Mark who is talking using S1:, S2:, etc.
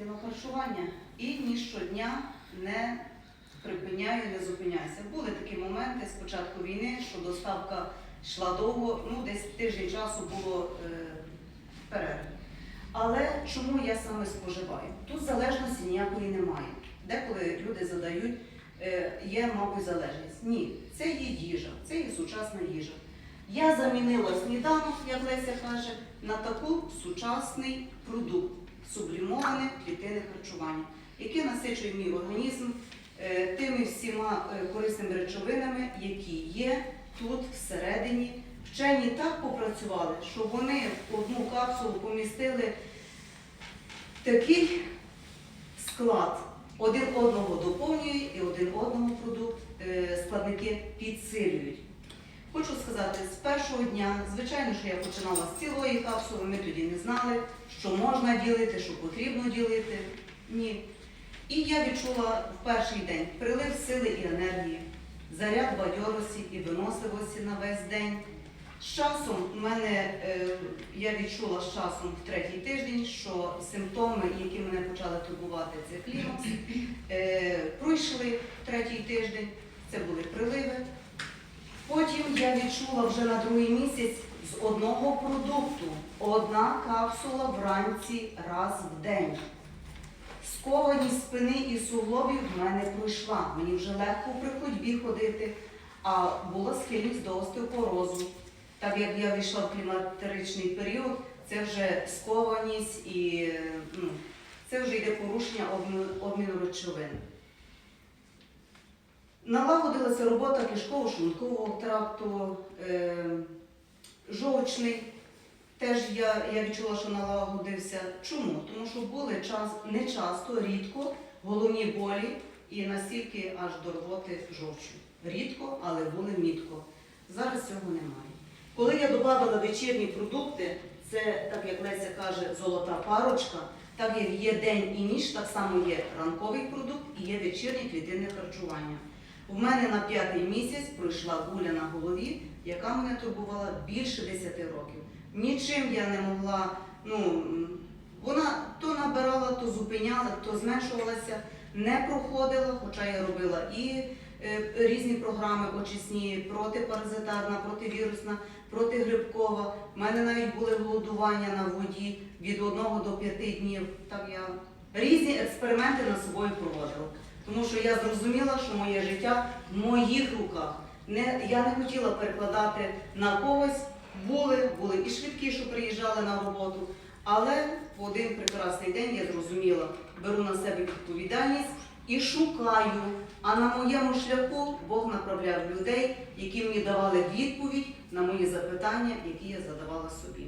S1: дитину харчування і ні щодня не припиняю, не зупиняюся. Були такі моменти з початку війни, що доставка йшла довго, ну десь тиждень часу було е, перерви. Але чому я саме споживаю? Тут залежності ніякої немає. Деколи люди задають, е, є, мабуть, залежність. Ні, це є їжа, це є сучасна їжа. Я замінила сніданок, як Леся каже, на таку сучасний продукт сублімоване клітинне харчування, яке насичує мій організм е, тими всіма е, корисними речовинами, які є тут всередині. Вчені так попрацювали, що вони в одну капсулу помістили такий склад. Один одного доповнює і один одного продукт е, складники підсилюють. Сказати, з першого дня, звичайно, що я починала з цілої капсули, ми тоді не знали, що можна ділити, що потрібно ділити. Ні. І я відчула в перший день прилив сили і енергії, заряд бадьорості і виносливості на весь день. З часом в мене е, я відчула з часом в третій тиждень, що симптоми, які мене почали турбувати, це клімакс, е, пройшли в третій тиждень. Це були приливи. Я відчула вже на другий місяць з одного продукту одна капсула вранці раз в день. Скованість спини і суглобів в мене пройшла. Мені вже легко при ходьбі ходити, а була схильність до остеопорозу. Так як я війшла в кліматеричний період, це вже скованість і ну, це вже йде порушення обміну речовин. Налагодилася робота кишково-шлункового тракту, е, жовчний. Теж я, я відчула, що налагодився. Чому? Тому що були час, не часто, рідко головні болі і настільки аж до рвоти жовчу. Рідко, але були мітко. Зараз цього немає. Коли я додавала вечірні продукти, це, так як Леся каже, золота парочка, так як є день і ніч, так само є ранковий продукт і є вечірнє клітинне харчування. У мене на п'ятий місяць пройшла гуля на голові, яка мене турбувала більше 10 років. Нічим я не могла, ну вона то набирала, то зупиняла, то зменшувалася, не проходила, хоча я робила і е, різні програми очисні, протипаразитарна, противірусна, протигрибкова. У мене навіть були голодування на воді від 1 до 5 днів. Так я різні експерименти над собою проводила. Тому що я зрозуміла, що моє життя в моїх руках. Не, я не хотіла перекладати на когось. Були, були і швидкі, що приїжджали на роботу. Але в один прекрасний день я зрозуміла, беру на себе відповідальність і шукаю. А на моєму шляху Бог направляв людей, які мені давали відповідь на мої запитання, які я задавала собі.